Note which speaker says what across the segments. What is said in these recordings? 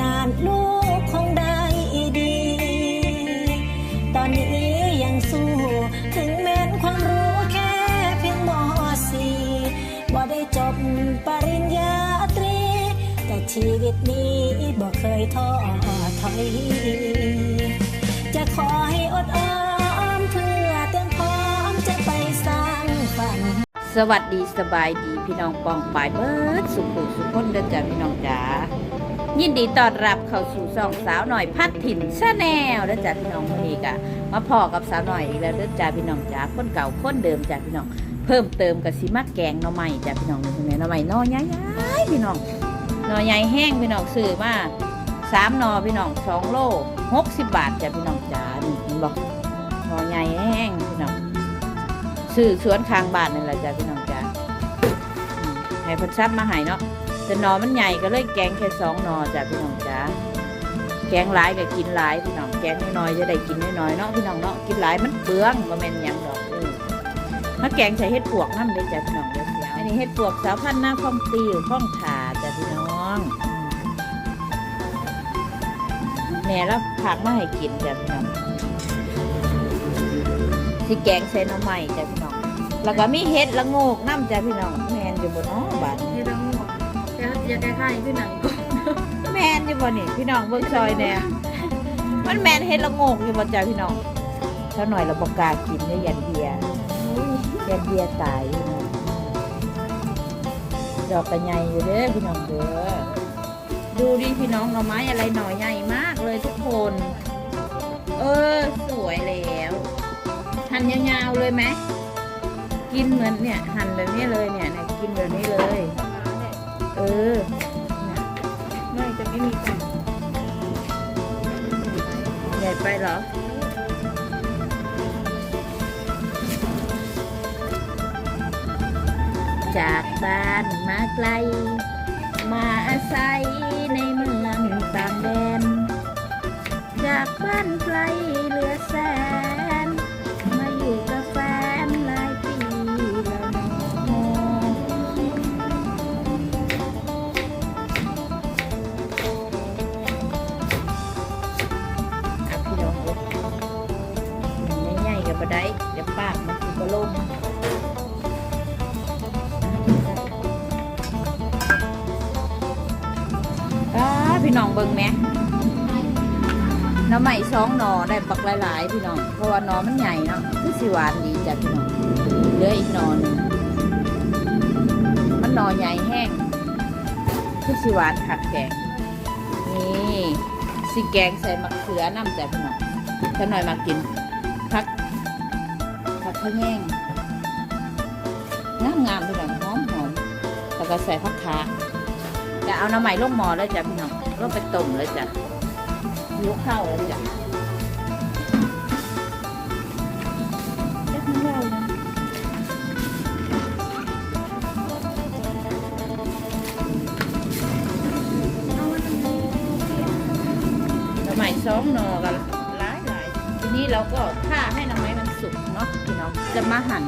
Speaker 1: นานลูกคงได้ดี ตอนนี้ยังสู้ถึงแม้นความรู้แค่เพียงมสี่บ่ได้จบปริญญาตรี แต่ชีวิตนี้บ่เคยท้อถอย จะขอให้อดออมเพื่อเตรียมพร้อมจะไปสร้างฝัน
Speaker 2: สวัสดีสบายดีพี่น้องปองปายเบิร์ดสุขุสุขคนเด้อจ้าพี่น้องจ๋า ยินดีต้อนรับเข้าสู่ซองสาวหน่อยพัดถิ่นชาแนลเด้อจ้าพี่น้องวันนี้กะมาพอกับสาวหน่อยอีกแล้วเด้อจ้าพี่น้องจ๋าคนเก่าคนเดิมจ้าพี่น้อง เพิ่มเติมกับสิมาแกงหน่อไม้จ้าพี่น้องนี่เป็นไงหน่อไม้นอใหญ่ๆพี่น้องหน่อใหญ่แห้งพี่น้องซื้อมาสามนอพี่น้องสองโลหกสิบบาทจ้าพี่น้องจ๋านี่เห็นบอกหน่อใหญ่แห้งพี่น้องซื้อสวนข้างบานนี่แหละจ้ะพี่น้องจ้ะอืมให้พันซับมาให้เนาะ แต่หนอมันใหญ่ก็เลยแกงแค่สองหนอจ้ะพี่น้องจ้ะแกงหลายก็กินหลายพี่น้องแกงน้อยจะได้กินน้อยเนาะพี่น้องเนาะกินหลายมันเปลืองบ่แม่นหยังดอกเออมาแกงใส่เห็ดปวกน้ำเลยจ้ะพี่น้องเดี๋ยวเสียวอันนี้เห็ดปวกสาวพันหน้าข้องติวข้องขาจ้ะพี่น้องแม่แล้วผักมาให้กินจ้ะพี่น้องสิแกงใส่หน่อไม้จ้ะพี่น้องแล้วก็มีเห็ดละโงกน้ำจ้ะพี่น้องแมนอยู่บนอ้อบาน
Speaker 3: นี่ต้องหมด จะจะได้ค่ายขึ้นหนังก่อน
Speaker 2: แมนอยู่บนนี่พี่น้องเบิ่งซอยเนี่ยมันแมนเห็ดละโงกอยู่บนจ้ะพี่น้องเท่าหน่อยเราบอกกากินเนี่ยยันเบียร์ยันเบียร์ตายพี่น้องดอกกระไงอยู่เด้อพี่น้องเด้อดูดิพี่น้องหน่อไม้อะไรหน่อใหญ่มากเลยทุกคน เออ สวยแล้วหั่นยาวๆเลยไหมกินเหมือนเนี่ยหั่นแบบนี้เลยเนี่ยกินแบบนี้เลย ออเนี่ย
Speaker 3: ไม่จะไม่มีคน
Speaker 2: ใหญ่ไปเหรอจากบ้านมาไกล มาอาศัยในเมืองต่างแดน จากบ้านไกลเหลือแสน พี่น้องเบิ่งไหมน้ำใหม่สองหนอได้บักหลายๆพี่น้อง เพราะว่าหนอมันใหญ่เนาะคือสิหวานดีจ้ะพี่น้องเหลืออีกหนอนึงมันหนอใหญ่แห้งคือสิหวานขัดแกงนี่สิแกงใส่มะเขือน้ำจ้ะพี่น้องถ้าหน่อยมากินพักพักข้าวแห้งงามงามพี่น้องหอมหอมแล้วก็ใส่ผักขาจะเอาน้ำใหม่ลงหมอแล้วจ้ะพี่น้อง ลงไปต้มเลยจ้ะยกเข้าแล้วจ้ะเล็กน้อยนะสมัยสองหนอกันหลายหลายทีนี้เราก็ฆ่าให้หน้ำไม้มันสุกเนาะพี่น้องจะมาหั่น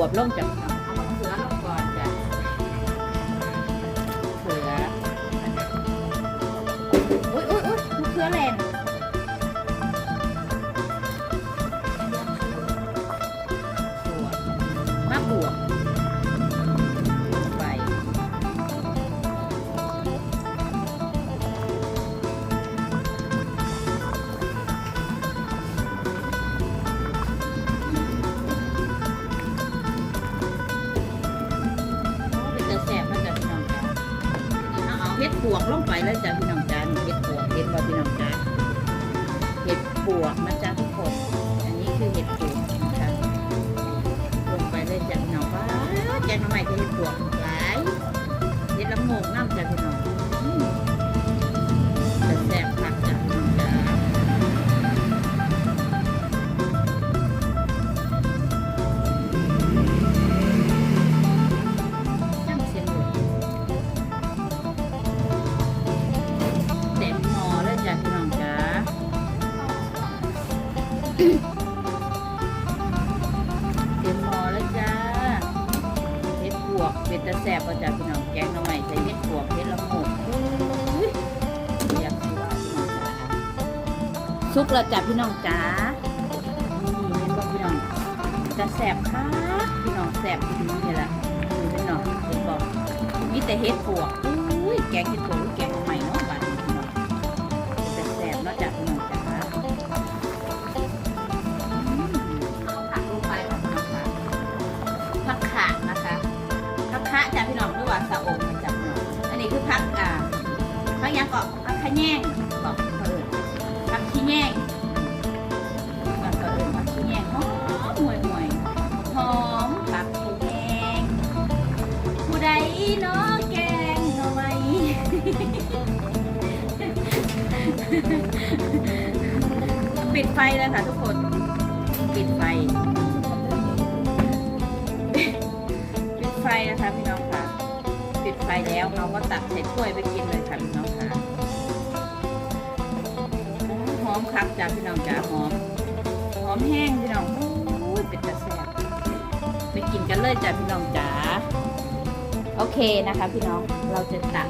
Speaker 2: วบลงจากเอามาเขือลงก่อนจ้ะเขืออุ้ยอุ้ยอุ้ยมะเขือแลนบวบมาบวบ แล้วจ้ะพี่น้องจ้านี่เห็นบ่พี่น้องจะแสบค่ะพี่น้องแสบพี่น้องเห็นละนี่พี่น้องเห็นบ่มีแต่เห็ดปวกอุ้ยแกงเห็ดปวกแกงหน่อไม้เนาะบ้านนี้พี่น้องเป็นแสบเนอกจากพี่น้องจ๋าเอาผักลงไปก่อนนะคะผักขานะคะผักคะจ้ะพี่น้องหรือว่าสะอมจ้ะพี่น้องอันนี้คือผักอ่าผักยังก็ผักขะแยงบอกเขาเอิญผักขี้แยง นาะแกงหน่อไม้ปิดไฟเลยค่ะทุกคน ปิดไฟ ปิดไฟนะคะพี่น้องค่ะ ปิดไฟแล้วเราก็ตักใส่ถ้วยไปกินเลยค่ะพี่น้องค่ะหอมคักจ้าพี่น้องจ้าหอม หอมแห้งพี่น้องโอ้ยเป็นตะแซ่บไปกินกันเลยจ้าพี่น้องจ๋า โอเคนะคะ พี่น้องเราจะตัก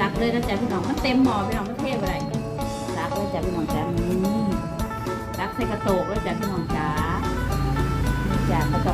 Speaker 2: ตักเลยนะจ๊ะพี่น้องมันเต็มหม้อพี่น้องมันเทพอะไรตักเลยจ้ะพี่น้องจ้านี่ตักใส่กระโตกเลยจ้ะพี่น้องจ้าจ้ะกระโตก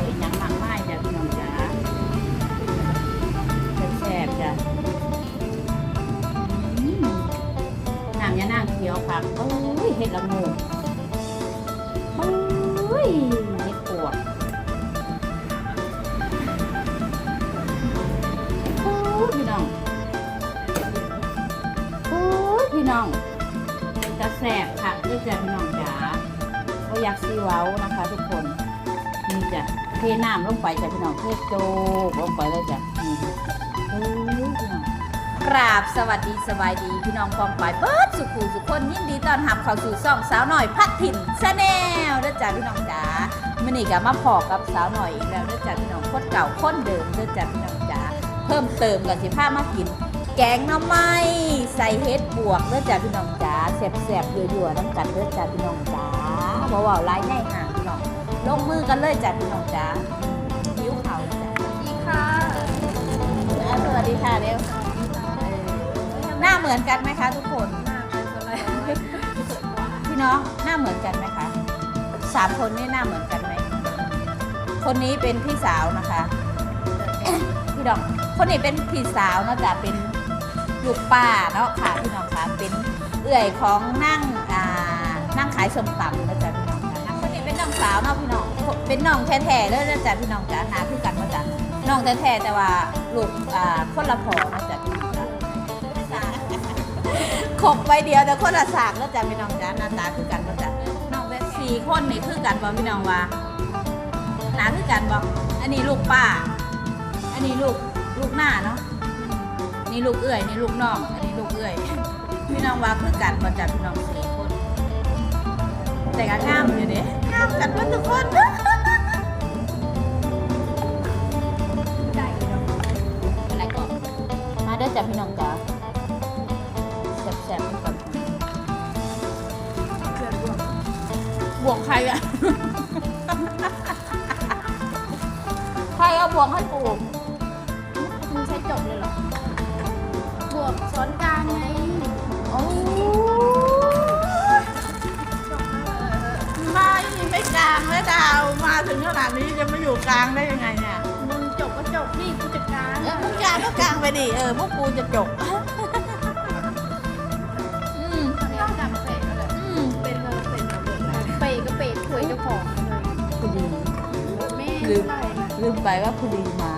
Speaker 2: เทน้ำลงไปจ้ะพี่น้องเทโจกลงไปเลยจ้ะกราบสวัสดีสบายดีพี่น้องกองปลายเบิดสุขูสุขคนยินดีต้อนรับเข้าสู่ซ่องสาวหน่อยพัดถิ่นชาแนลด้วยจ้ะพี่น้องจ๋ามื่อนี้ก็มาพอกับสาวหน่อยอีกแล้วด้วยจ้ะพี่น้องคนเก่าคนเดิมด้วยจ้ะพี่น้องจ๋าเพิ่มเติมกับสิผ้ามากิน แกงน่อไม้ใส่เฮ็ดบวกเด้อจ้าพี่น้องจ๋าแซ่บๆยั่วๆน้ำกันเด้อจ้าพี่น้องจ๋าเว้าหลายแน่ห่าง ลงมือกันเลยจ้าพี่น้องจ๋าหิวข้าวแล้วจ้า
Speaker 3: ดีค่ะ
Speaker 2: อ่าสวัสดีค่ะเร็วเออหน้าเหมือนกันไหมคะ ทุกคน
Speaker 3: หน้าเป็นคนอะไร
Speaker 2: พี่น้องหน้าเหมือนกันไหมคะสามคนนี่หน้าเหมือนกันไหม คนนี้เป็นพี่สาวนะคะ พี่น้อง คนนี้เป็นพี่สาวเนาะจ้ะเป็นลูกป้าเนาะค่ะพี่น้องค่ะเป็นเอื่อยของนั่งอ่านั่งขายสมตำนะจ๊ะพี่ น้องค่ะคนนี้เป็นน้องสาวเนาะพี่น้อง เป็นน้องแท้ๆเลยนะจ๊ะพี่น้องจ๋าหาคือกันมาจ้ะน้องแท้ๆแต่ว่าลูกอ่าคนละพอนะจ๊ะพี่น้องจ๋าขบไปเดียวแต่คนละสากนะจ๊ะพี่น้องจ๋าหน้าตาคือกันมาจ้ะน้องแบบสี่คนนี่คือกันบ่พี่น้องว่าหนาคือกันบ่อันนี้ลูกป้า อันนี้ลูกลูกหน้าเนาะนี่ลูกเอื้อยนี่ลูกน้อง อันนี้ลูกเอื้อยพี่น้องว่าคือกันมาจากพี่น้องสี่คนแต่ก็งามอยู่เด้งามกันหมดทุกคน
Speaker 3: ได้เลยเนาะ
Speaker 2: อะไรก็มาเด้อจ้ะพี่น้องจ๋าแซ่บๆกัน
Speaker 3: เกลือบวก
Speaker 2: บวกใครอะใครเอาบวกให้ปู่
Speaker 3: มึงใช้จบเลยเหรอบวกช้อนกลางไง
Speaker 2: โอ้ งแล้วดาวมาถึงขนาดนี้จะมาอยู่กลางได้ยังไงเนี่ย
Speaker 3: มึงจบก็จบนี่กูจัดการ
Speaker 2: เออมึงกลางก็กลางไปดิเออพวกกูจะจบอืม
Speaker 3: เรียกจำเปย์ก็เลย
Speaker 2: อืม
Speaker 3: เป็นเลยเป็นเลยเปย์ก็เปย์ถวยเจ้าของเลย
Speaker 2: พอดี
Speaker 3: แม่
Speaker 2: ลืม
Speaker 3: เท่าไหร่นะ
Speaker 2: ลืมไปว่าพอดีมา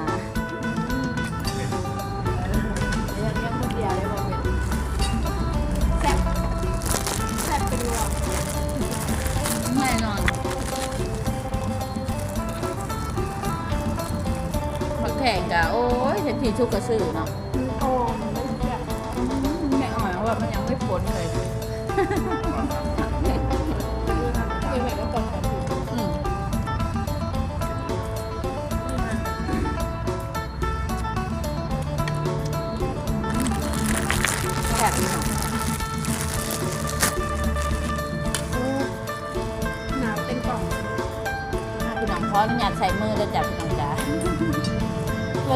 Speaker 3: ยังยังคนเดียวเลยบอกเป็นแซ่บแซ่บไปดูอะ
Speaker 2: แน่นอน แข่งกะโอ้ยเห็นทีชุกกระสือเนาะ
Speaker 3: โอ้ไม่แซ่
Speaker 2: แม่อ่อยว่ามันยังไม่พ้นเลย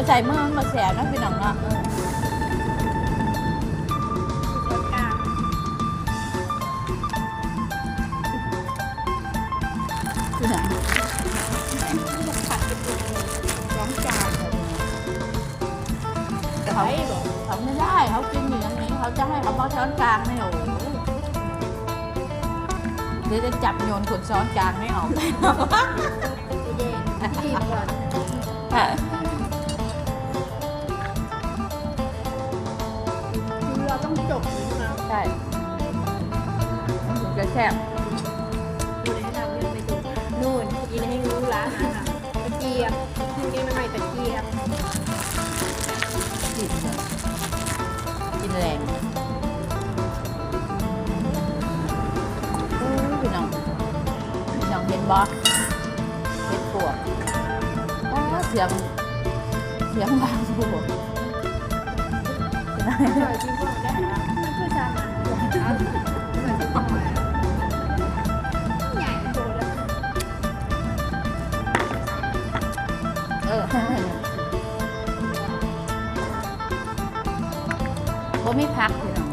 Speaker 2: เราใส่มือมันมาแสบนะพี่น้องเนาะเออ
Speaker 3: ช้อนกลาง
Speaker 2: พี่น้อง
Speaker 3: ผัดเป็นตัวช้อนกลาง
Speaker 2: แต่เขาเขาไม่ได้เขากินอยู่อย่างนี้เขาจะให้เขามาช้อนกลางไม่โอ้โหเดี๋ยวจะจับโยนขนช้อนกลางไม่ออก
Speaker 3: เย็นรีบก่อน ต้องจบเลยใช่ไหม
Speaker 2: ใช่มันถึงจะแซ่บ
Speaker 3: ดูในทางเรื่องไปดูนู่นกินให้รู้ร้านอาหารตะเกียบกินใหม่ตะเกียบ
Speaker 2: กินเลยกินแรงอู้พี่น้องพี่น้องเห็นบอเห็นปวกอ้าวเสียงเสียงบางปว ก
Speaker 3: อร่อยจริงก็ได้นะไม่คือจานนะอร่อยจริงก็ใหญ่โตแล้ว
Speaker 2: เออบ่มีพักพี่น้อง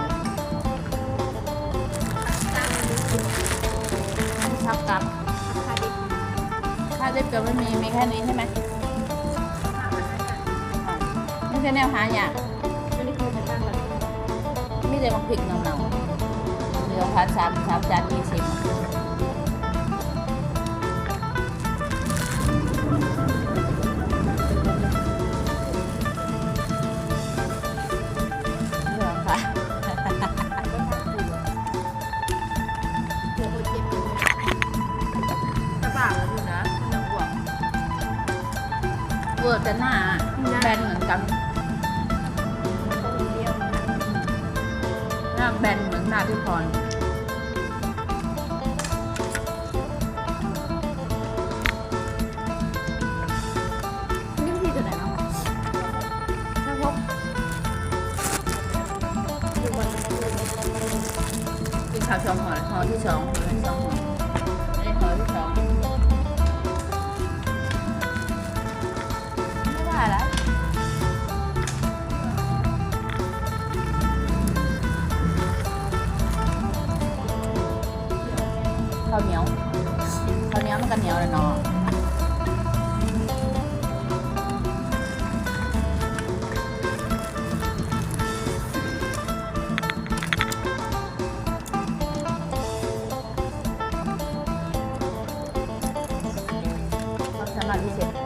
Speaker 2: พักกับ
Speaker 3: คาดิ
Speaker 2: ค่าเด็บก็ไม่มีมีแค่นี้ใช่ไหมไม่ใช่แนวหาอย่าง
Speaker 3: มี
Speaker 2: แต่บางพริกเนาๆเหลือพันสามสามจานยี่สิบ กินข้าวสอง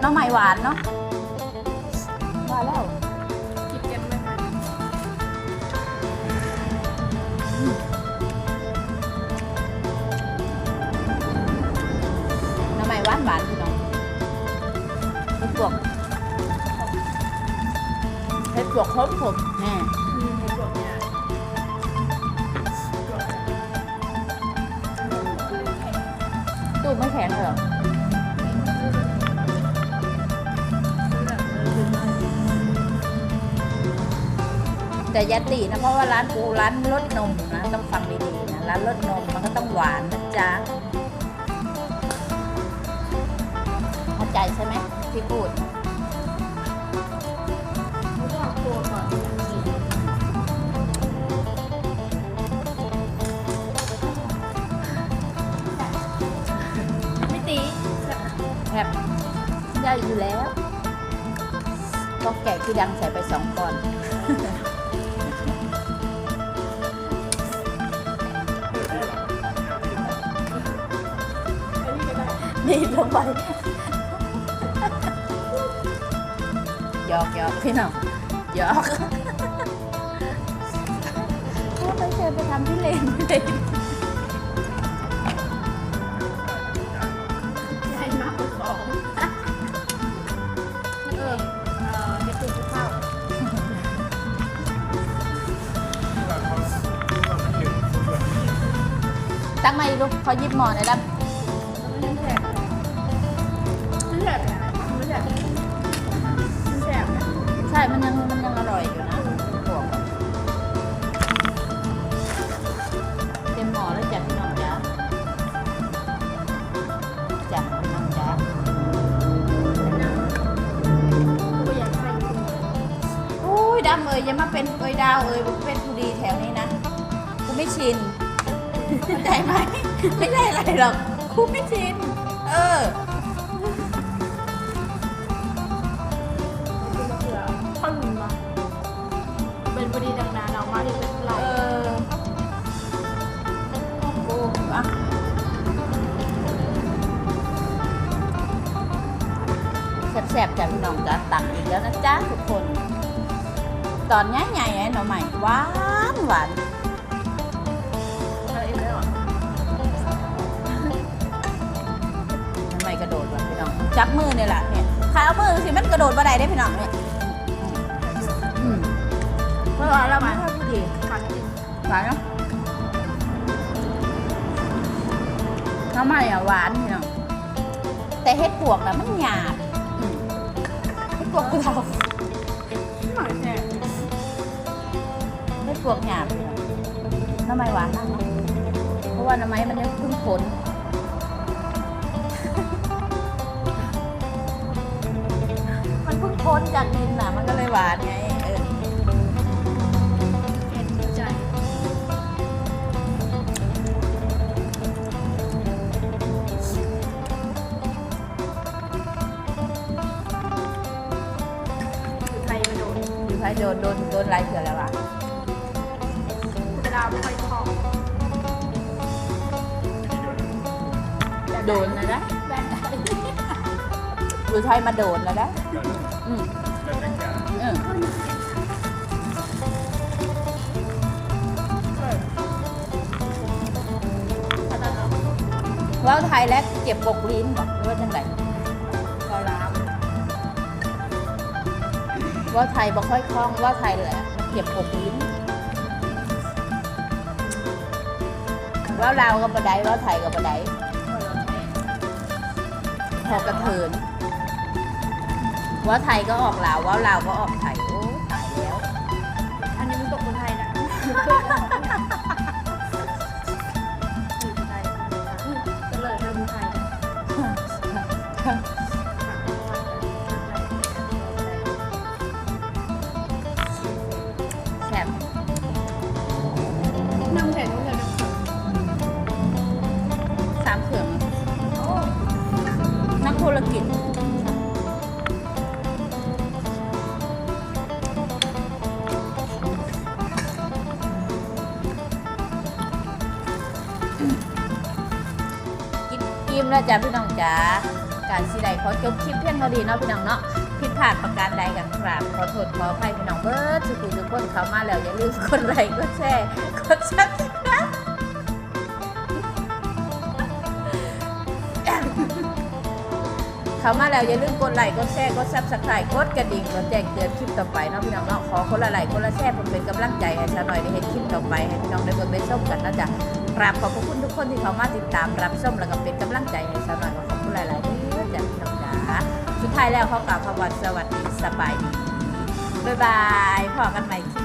Speaker 2: น้องใหม่หวานเนาะหวานแล้ว
Speaker 3: กินกันไม่ทัน
Speaker 2: น้ำใหม่หวานหวานพี่น้องเห็ดปวกเห็ดปวกครบผมแน่
Speaker 3: อืมในพวกเนี่ย
Speaker 2: ตู้ไม่แข็งเลยเหรอ แต่ยาตีนะเพราะว่าร้านปูร้านรสนมนะต้องฟังดีๆนะร้านรสนมมันก็ต้องหวานนะจ๊ะเข้าใจใช่ไหมที่พูดแบบได้อยู่แล้วก็แกะคือดังใส่ไปสองก้อน นี่ลงไปหยอกหยอกพี่น้องหยอกว่าไม่เคยไปทำที่เลนเลย
Speaker 3: ใหญ่มากกว่าสองเออเออเด็กตื่นข้าว
Speaker 2: ตั้งมาอีกลูกเขายิบหมอนเลยดับ
Speaker 3: ไเอ้ย
Speaker 2: อย่ามาเป็นเอ้ยดาวเอ้ยเป็นผู้ดีแถวนี้นะกูไม่ชินเข้าใจไหมไม่ใช่อะไรหรอกกูไม่ชิน เออ
Speaker 3: ข้าวหนุนมาเป็นพอดีดังนานออกมาที่เป็นไหล
Speaker 2: เออกูอะแซ่บๆจ้ะพี่น้องจ้ะตักอีกแล้วนะจ๊ะทุกคน ตอนใหญ่ๆไอ้หน่อใหม่หวานหวาน
Speaker 3: เราเองได้หรอ
Speaker 2: ทำไมกระโดดวะพี่น้อง จับมือเนี่ยแหละเนี่ยขาเอามือสิมันกระโดดบ่ได้ได้พี่น้องเนี่ยอืมเพราะว่าเราไม่ค่อยพูดดี
Speaker 3: ขาดกิน
Speaker 2: หวานเนาะน้ำใหม่อะหวานพี่น้อง แต่เฮ็ดปวกน่ะมันหยาบอืมเฮ็ดปวกเรา
Speaker 3: หน่อยแสบ
Speaker 2: เฮ็ดป วกหยาบน้ำใหม่หวานมากเนาะเพราะว่าน้ำใหม่มันยังเพิ่งผลมันเพิ่งพ้นจากดินน่ะ มันก็เลยหวานไงเออ
Speaker 3: เห็นใจอยู่ไทยมาโดน
Speaker 2: อยู่ไทยโดนโดนโดนไล่เถื่อแล้ว โดนนะนะ
Speaker 3: แบนได้
Speaker 2: อยู่ไทยมาโดนแล้วนะอืมเออ
Speaker 3: ขนาดนั้น
Speaker 2: ว่าวไทยแล้วเจ็บกกลิ้นบอกหรือว่าจังไง
Speaker 3: ก็ลาม
Speaker 2: ว่าวไทยบ่ค่อยคล่องว่าวไทยแหละมันเจ็บกกลิ้นว่าวลาวก็บไดว่าวไทยก็บได พอกระเทินว่าวไทยก็ออกลาวว่าวลาวก็ออกไทยโอ้ตายแล้ว
Speaker 3: อันนี้มันตกคนไทยนะอยู่ไทยก็เลยเริ่มไทย
Speaker 2: การสิใดขอจบคลิปเพียงเท่านี้เนาะพี่น้องเนาะผิดพลาดประการใดกันครับขอโทษขออภัยพี่น้องเบิร์ดทุกคนทุกคนเข้ามาแล้วอย่าลืมกดไลค์กดแชร์กดซับสไครต์เข้ามาแล้วอย่าลืมกดไลค์กดแชร์กดซับสไครต์กดกระดิ่งกดแจ้งเตือนคลิปต่อไปเนาะพี่น้องเนาะขอคนละไลค์คนละแชร์ผมเป็นกำลังใจให้ชาวหน่อยได้เห็นคลิปต่อไปให้พี่น้องได้เบิ่งได้ชมกันนะจ๊ะกราบขอบพระคุณทุกคนที่เข้ามาติดตามรับชมแล้วก็เป็นกำลังใจให้สาวน้อย ท้ายแล้วขอกล่าวคำว่าสวัสดีสบายดีบ๊ายบายพอกันใหม่